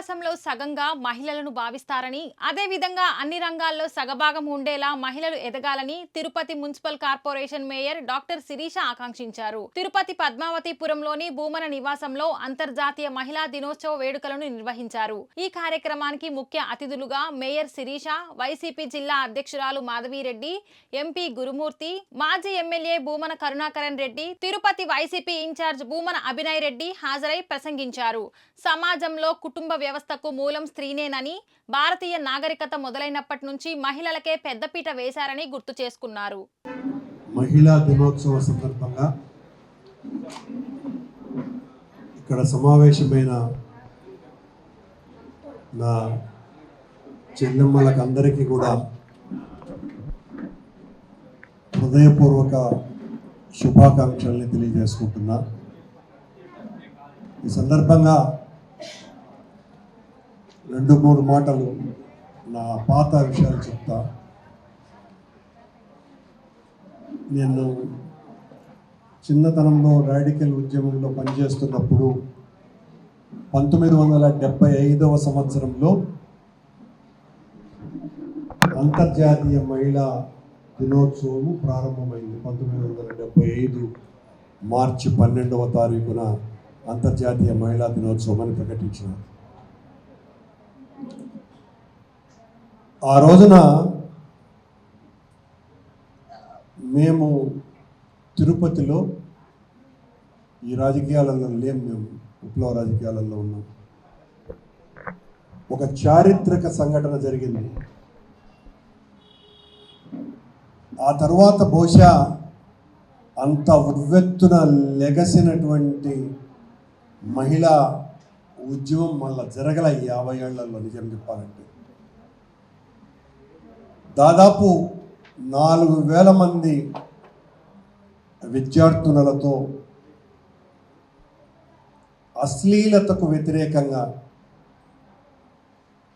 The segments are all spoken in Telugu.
ఆకాశంలో సగంగా మహిళలను భావిస్తారని అదే విధంగా అన్ని రంగాల్లో సగభాగం ఉండేలా మహిళలు ఎదగాలని Tirupati municipal corporation mayor doctor Sirisha ఆకాంక్షించారు. తిరుపతి పద్మావతిపురంలోని భూమన నివాసంలో అంతర్జాతీయ మహిళా దినోత్సవ వేడుకలను నిర్వహించారు. ఈ కార్యక్రమానికి ముఖ్య అతిథులుగా మేయర్ శిరీష వైసీపీ జిల్లా అధ్యక్షురాలు మాధవిరెడ్డి ఎంపీ గురుమూర్తి మాజీ MLA Bhumana Karunakaran Reddy Tirupati YCP in charge Bhumana Abhinay Reddy హాజరై ప్రసంగించారు. సమాజంలో కుటుంబ వ్యవస్థకు మూలం స్త్రీనేనని భారతీయ నాగరికత మొదలైనప్పటి నుంచి మహిళలకే పెద్దపీట వేశారని గుర్తు చేసుకున్నారు. మహిళా దినోత్సవ సందర్భంగా ఇక్కడ సమావేశమైన నా చెల్లెమ్మలకు అందరికీ కూడా హృదయపూర్వక శుభాకాంక్షల్ని తెలియజేసుకుంటున్నా. ఈ సందర్భంగా రెండు మూడు మాటలు నా పాత విషయాలు చెప్తా. నేను చిన్నతనంలో రాడికల్ ఉద్యమంలో పనిచేస్తున్నప్పుడు పంతొమ్మిది వందల డెబ్బై ఐదవ సంవత్సరంలో అంతర్జాతీయ మహిళా దినోత్సవం ప్రారంభమైంది. పంతొమ్మిది వందల డెబ్బై ఐదు మార్చి పన్నెండవ తారీఖున అంతర్జాతీయ మహిళా దినోత్సవం అని ప్రకటించినారు. ఆ రోజున మేము తిరుపతిలో ఈ రాజకీయాలలో లేం మేము విప్లవ రాజకీయాలలో ఉన్నాం. ఒక చారిత్రక సంఘటన జరిగింది. ఆ తర్వాత బహుశా అంత ఉవ్వెత్తున లెగసినటువంటి మహిళా ఉద్యమం మళ్ళా జరగల ఈ యాభై ఏళ్ళలో నిజం చెప్పాలంటే. దాదాపు నాలుగు వేల మంది విద్యార్థులతో అశ్లీలతకు వ్యతిరేకంగా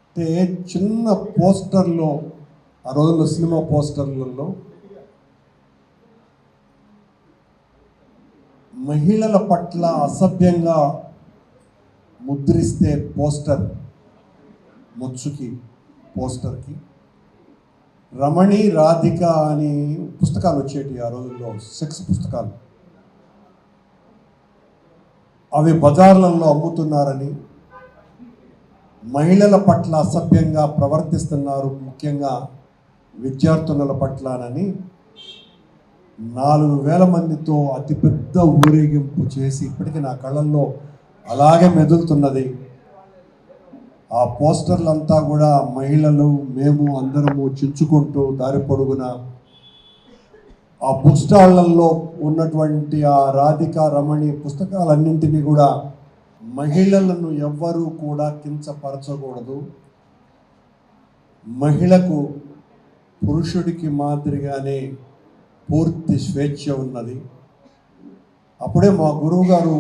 అంటే చిన్న పోస్టర్లో ఆ రోజుల్లో సినిమా పోస్టర్లలో మహిళల పట్ల అసభ్యంగా ముద్రిస్తే పోస్టర్ ముచ్చుకి పోస్టర్కి. రమణి రాధిక అని పుస్తకాలు వచ్చేటి ఆ రోజుల్లో. సెక్స్ పుస్తకాలు. అవి బజార్లలో అమ్ముతున్నారని మహిళల పట్ల అసభ్యంగా ప్రవర్తిస్తున్నారు ముఖ్యంగా విద్యార్థుల పట్లనని నాలుగు వేల మందితో అతిపెద్ద ఊరేగింపు చేసి ఇప్పటికీ నా కళ్ళల్లో అలాగే మెదులుతున్నది. ఆ పోస్టర్లంతా కూడా మహిళలు మేము అందరము చించుకుంటూ దారి పొడుగున ఆ బుక్ స్టాళ్ళలో ఉన్నటువంటి ఆ రాధిక రమణి పుస్తకాలన్నింటినీ కూడా మహిళలను ఎవ్వరూ కూడా కించపరచకూడదు. మహిళకు పురుషుడికి మాదిరిగానే పూర్తి స్వేచ్ఛ ఉన్నది. అప్పుడే మా గురువుగారు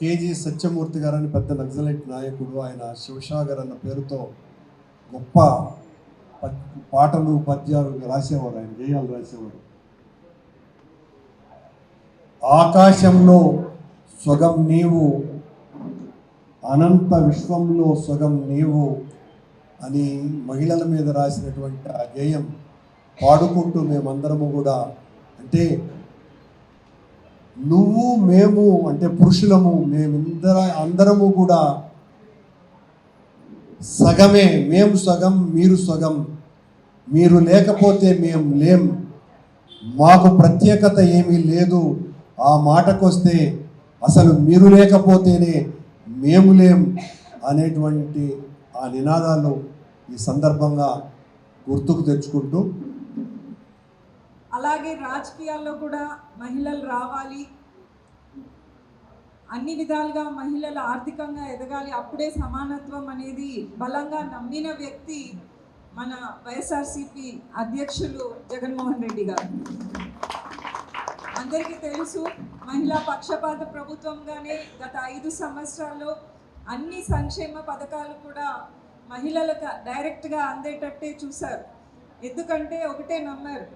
కేజీ సత్యమూర్తి గారు అని పెద్ద నక్సలైట్ నాయకుడు ఆయన శివసాగర్ అన్న పేరుతో గొప్ప పాటలు పద్యాలు రాసేవారు ఆయన గేయాలు రాసేవారు. ఆకాశంలో స్వగం నీవు అనంత విశ్వంలో స్వగం నీవు అని మహిళల మీద రాసినటువంటి ఆ గేయం పాడుకుంటూ మేమందరము కూడా అంటే నువ్వు మేము అంటే పురుషులము మేమిందర అందరము కూడా సగమే. మేము సగం మీరు సగం. మీరు లేకపోతే మేము లేం. మాకు ప్రత్యేకత ఏమీ లేదు. ఆ మాటకొస్తే అసలు మీరు లేకపోతేనే మేము లేం అనేటువంటి ఆ నినాదాలు ఈ సందర్భంగా గుర్తుకు తెచ్చుకుంటూ అలాగే రాజకీయాల్లో కూడా మహిళలు రావాలి. అన్ని విధాలుగా మహిళలు ఆర్థికంగా ఎదగాలి. అప్పుడే సమానత్వం అనేది బలంగా నమ్మిన వ్యక్తి మన వైఎస్ఆర్సిపి అధ్యక్షులు జగన్మోహన్ రెడ్డి గారు. అందరికీ తెలుసు మహిళా పక్షపాత ప్రభుత్వంగానే గత ఐదు సంవత్సరాల్లో అన్ని సంక్షేమ పథకాలు కూడా మహిళలకు డైరెక్ట్గా అందేటట్టే చూశారు. ఎందుకంటే ఒకటే నమ్మారు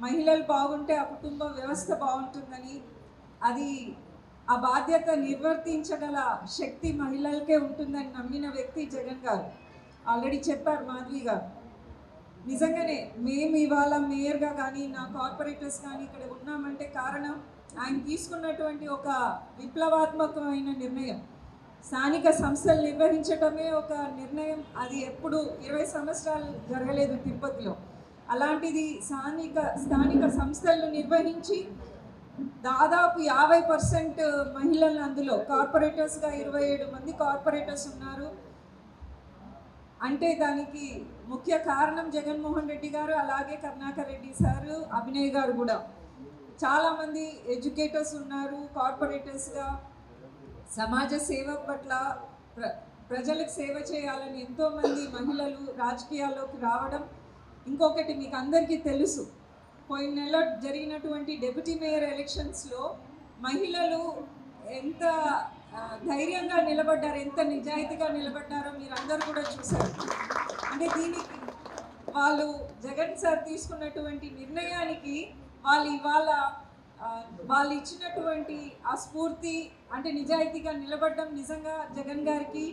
మహిళలు బాగుంటే ఆ కుటుంబ వ్యవస్థ బాగుంటుందని అది ఆ బాధ్యత నిర్వర్తించగల శక్తి మహిళలకే ఉంటుందని నమ్మిన వ్యక్తి జగన్ గారు. ఆల్రెడీ చెప్పారు మాధవి గారు. నిజంగానే మేము ఇవాళ మేయర్గా కానీ నా కార్పొరేటర్స్ కానీ ఇక్కడ ఉన్నామంటే కారణం ఆయన తీసుకున్నటువంటి ఒక విప్లవాత్మకమైన నిర్ణయం. స్థానిక సంస్థలు నిర్వహించటమే ఒక నిర్ణయం. అది ఎప్పుడు ఇరవై సంవత్సరాలు జరగలేదు తిరుపతిలో. అలాంటిది స్థానిక స్థానిక సంస్థలను నిర్వహించి దాదాపు యాభై పర్సెంట్ మహిళలు అందులో కార్పొరేటర్స్గా ఇరవై ఏడు మంది కార్పొరేటర్స్ ఉన్నారు. అంటే దానికి ముఖ్య కారణం జగన్మోహన్ రెడ్డి గారు అలాగే కరుణాకర్ రెడ్డి సారు అభినయ్ గారు కూడా. చాలామంది ఎడ్యుకేటర్స్ ఉన్నారు కార్పొరేటర్స్గా. సమాజ సేవ పట్ల ప్ర ప్రజలకు సేవ చేయాలని ఎంతోమంది మహిళలు రాజకీయాల్లోకి రావడం ఇంకొకటి మీకు అందరికీ తెలుసు. పోయిన నెల జరిగినటువంటి డెప్యూటీ మేయర్ ఎలక్షన్స్లో మహిళలు ఎంత ధైర్యంగా నిలబడ్డారు ఎంత నిజాయితీగా నిలబడ్డారో మీరు అందరు కూడా చూశారు. అంటే దీనికి వాళ్ళు జగన్ సార్ తీసుకున్నటువంటి నిర్ణయానికి వాళ్ళు ఇవాళ వాళ్ళు ఇచ్చినటువంటి ఆ స్ఫూర్తి అంటే నిజాయితీగా నిలబడడం నిజంగా జగన్ గారికి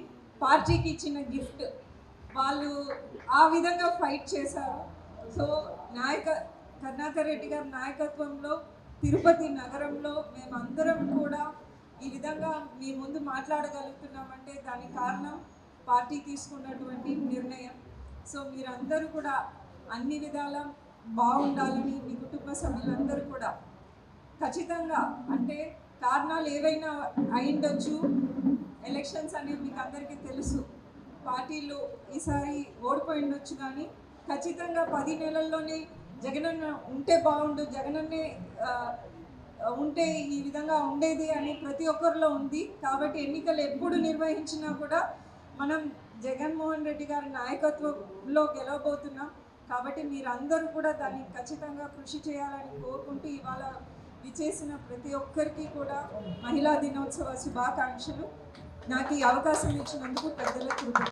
పార్టీకి ఇచ్చిన గిఫ్ట్. వాళ్ళు ఆ విధంగా ఫైట్ చేశారు. సో నాయక కర్ణాకర్ రెడ్డి గారి నాయకత్వంలో తిరుపతి నగరంలో మేమందరం కూడా ఈ విధంగా మీ ముందు మాట్లాడగలుగుతున్నామంటే దానికి కారణం పార్టీ తీసుకున్నటువంటి నిర్ణయం. సో మీరందరూ కూడా అన్ని విధాల బాగుండాలని మీ కుటుంబ సభ్యులందరూ కూడా ఖచ్చితంగా అంటే కారణాలు ఏవైనా అయిండొచ్చు ఎలక్షన్స్ అనేవి మీకు అందరికీ తెలుసు. పార్టీలు ఈసారి ఓడిపోయి ఉండొచ్చు కానీ ఖచ్చితంగా పది నెలల్లోనే జగనన్న ఉంటే బాగుండు జగనన్నే ఉంటే ఈ విధంగా ఉండేది అని ప్రతి ఒక్కరిలో ఉంది. కాబట్టి ఎన్నికలు ఎప్పుడు నిర్వహించినా కూడా మనం జగన్మోహన్ రెడ్డి గారి నాయకత్వంలో గెలవబోతున్నాం. కాబట్టి మీరందరూ కూడా దాన్ని ఖచ్చితంగా కృషి చేయాలని కోరుకుంటూ ఇవాళ విచేసిన ప్రతి ఒక్కరికి కూడా మహిళా దినోత్సవ శుభాకాంక్షలు. నాకు ఈ అవకాశం ఇచ్చినందుకు పెద్దలకు